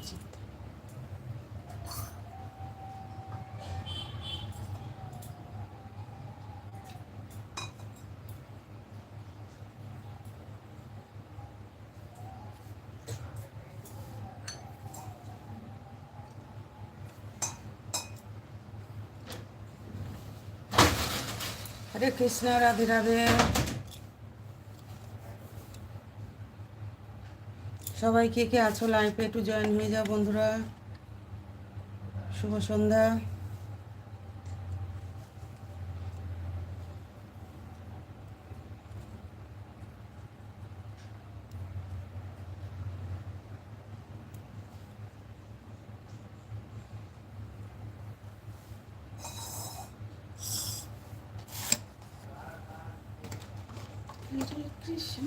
চিন্তা হরে কৃষ্ণ রাধে রাধে সবাই কে কে আছো লাইফে একটু জয়েন হয়ে যাও বন্ধুরা। শুভ সন্ধ্যা। হরে কৃষ্ণ।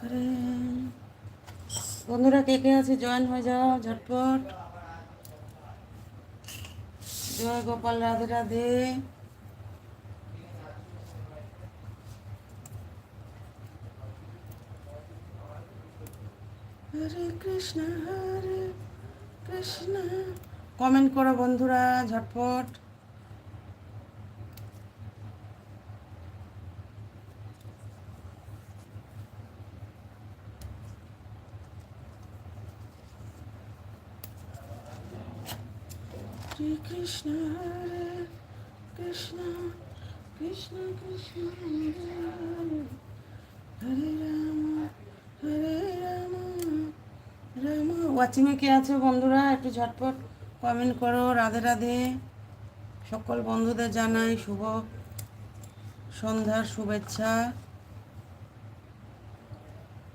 হরে বন্ধুরা, কে কে আছে? জয়েন হয়ে যাও, ঝটপট। জয় গোপাল রাধে রাধে। হরে কৃষ্ণ হরে কৃষ্ণ। কমেন্ট করো বন্ধুরা, ঝটপট। হরে কৃষ্ণ হরে কৃষ্ণ কৃষ্ণ কৃষ্ণ হরে হরে রাম হরে রাম রাম ওয়াচিংয়ে কে আছে বন্ধুরা? একটু ঝটপট কমেন্ট করো। রাধে রাধে। সকল বন্ধুদের জানাই শুভ সন্ধ্যার শুভেচ্ছা।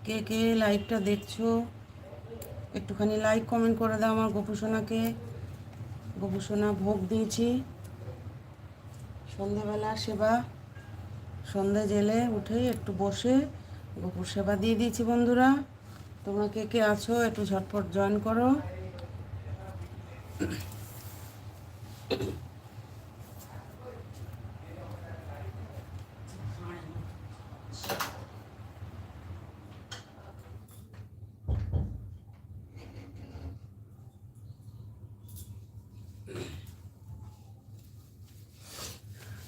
কে কে লাইভটা দেখছ? একটুখানি লাইক কমেন্ট করে দাও আমার গোপুসোনাকে। গোপুসোনা ভোগ দিয়েছি। সন্ধেবেলা সেবা, সন্ধে জেলে উঠে একটু বসে গোপুর সেবা দিয়ে দিয়েছি বন্ধুরা। তোমরা কে কে আছো একটু ঝটপট জয়েন করো।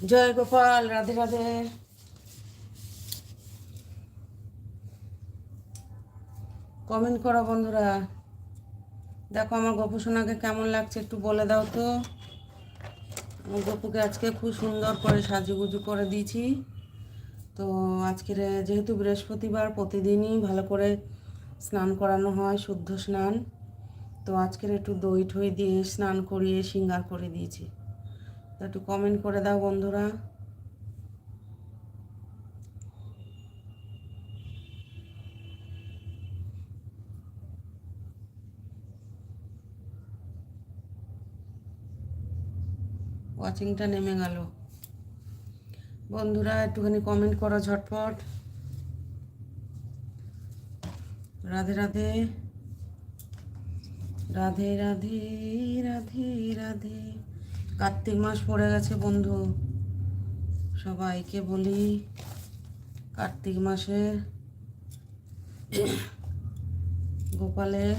জয় গোপাল, রাধে রাধে। কমেন্ট করো বন্ধুরা। দেখো আমার গপু সোনাকে কেমন লাগছে একটু বলে দাও তো। আমার গপুকে আজকে খুব সুন্দর করে সাজুগুজু করে দিয়েছি। তো আজকের যেহেতু বৃহস্পতিবার, প্রতিদিনই ভালো করে স্নান করানো হয়, শুদ্ধ স্নান। তো আজকের একটু দই ঠই দিয়ে স্নান করিয়ে, সিঙ্গার করে দিয়েছি। একটু কমেন্ট করে দাও বন্ধুরা। ওয়াচিংটা নেমে গেল। বন্ধুরা, একটুখানি কমেন্ট করো ঝটপট। রাধে রাধে। রাধে রাধে রাধে রাধে। কার্তিক মাস পড়ে গেছে, বন্ধু। সবাইকে বলি, কার্তিক মাসে গোপালের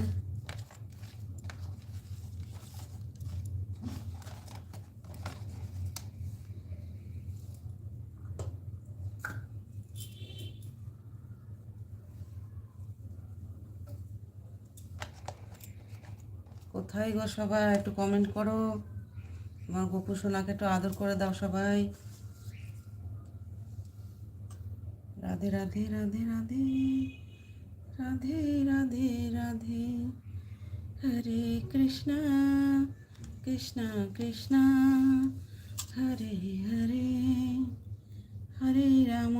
কোথায় গো সবাই? একটু কমেন্ট করো। আমার গোপু সোনাকে একটু আদর করে দাও সবাই। রাধে রাধে রাধে রাধে রাধে রাধে রাধে। হরে কৃষ্ণ কৃষ্ণ কৃষ্ণ। হরে হরে হরে রাম।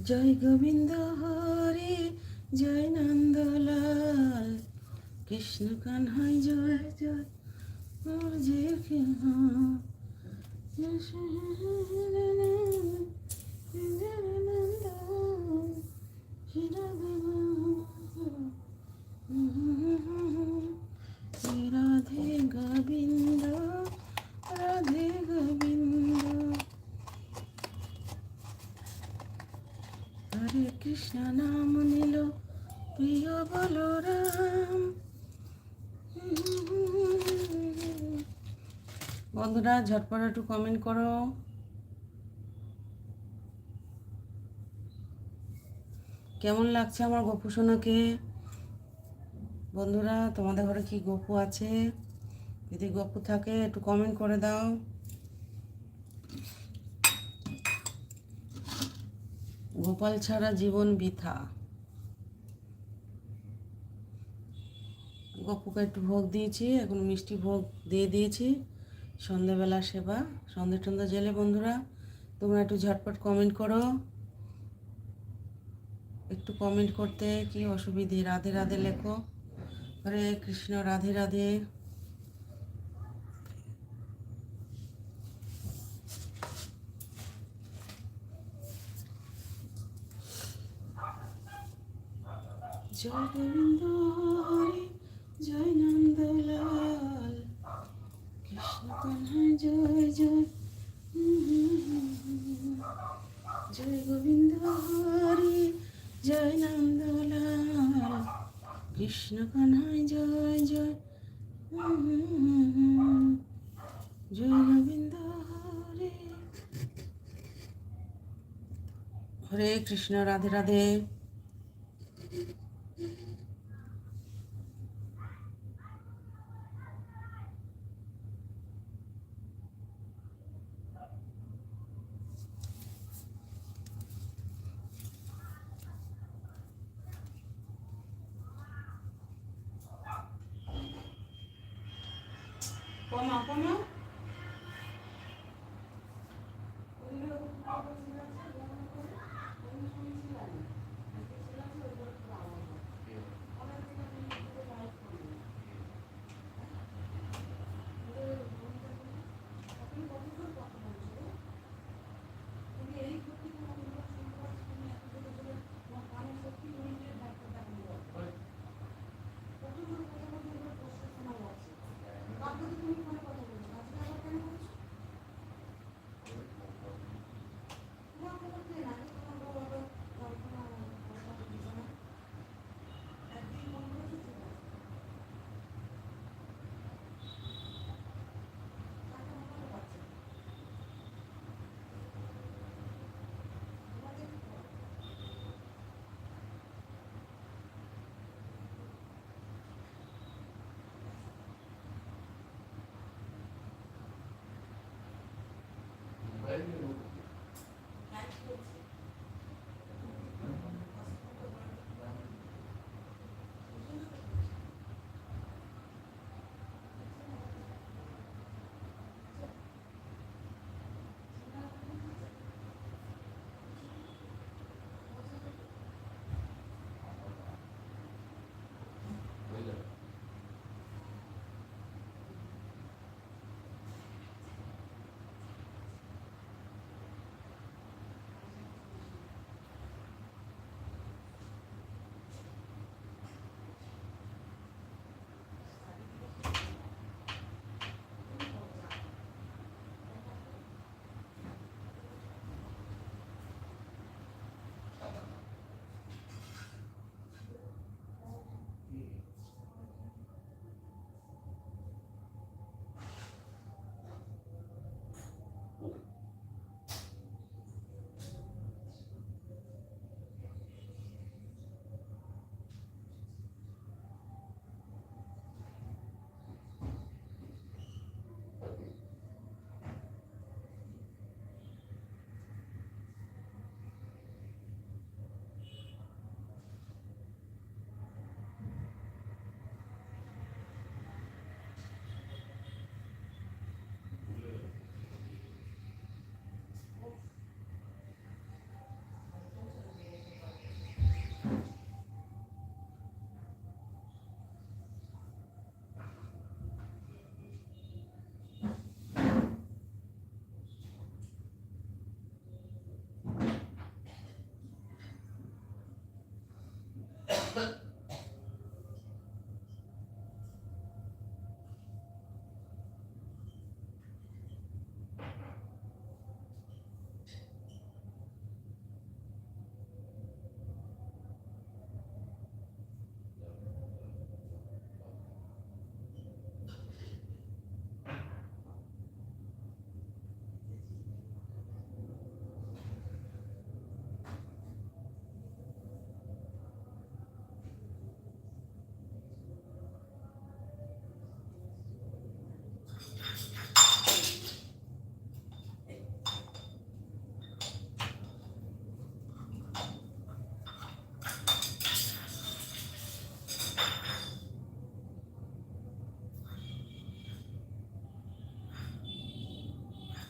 জয় গোবিন্দ হরে জয় নন্দলাল কৃষ্ণ কানহাই জয় জয় মোর যে গোবিন্দ রাধে গোবিন্দ হরে কৃষ্ণ নাম নিল প্রিয় বলরাম। বন্ধুরা, ঝটপট একটু কমেন্ট করো। কেমন লাগছে আমার গপু সোনাকে? বন্ধুরা, তোমাদের ঘরে কি গপু আছে? যদি গপু থাকে, একটু কমেন্ট করে দাও। গোপাল ছাড়া জীবন বৃথা। গপুকে একটু ভোগ দিয়েছি, এখন মিষ্টি ভোগ দিয়ে দিয়েছি। সন্ধেবেলা সেবা, সন্ধে টন্ধে জেলে বন্ধুরা, তোমরা একটু ঝটপট কমেন্ট করো। একটু কমেন্ট করতে কি অসুবিধে? রাধে রাধে লেখো। হরে কৃষ্ণ, রাধে রাধে। জয় গোবিন্দ হরে জয় নন্দলাল কৃষ্ণ কান্হায় জয় জয় জয় গোবিন্দ হরে জয় নন্দলাল কৃষ্ণ কান্হায় জয় জয় জয় গোবিন্দ হরে হরে কৃষ্ণ, রাধে রাধে। কমা কমা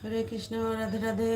হরে কৃষ্ণ রাধে রাধে।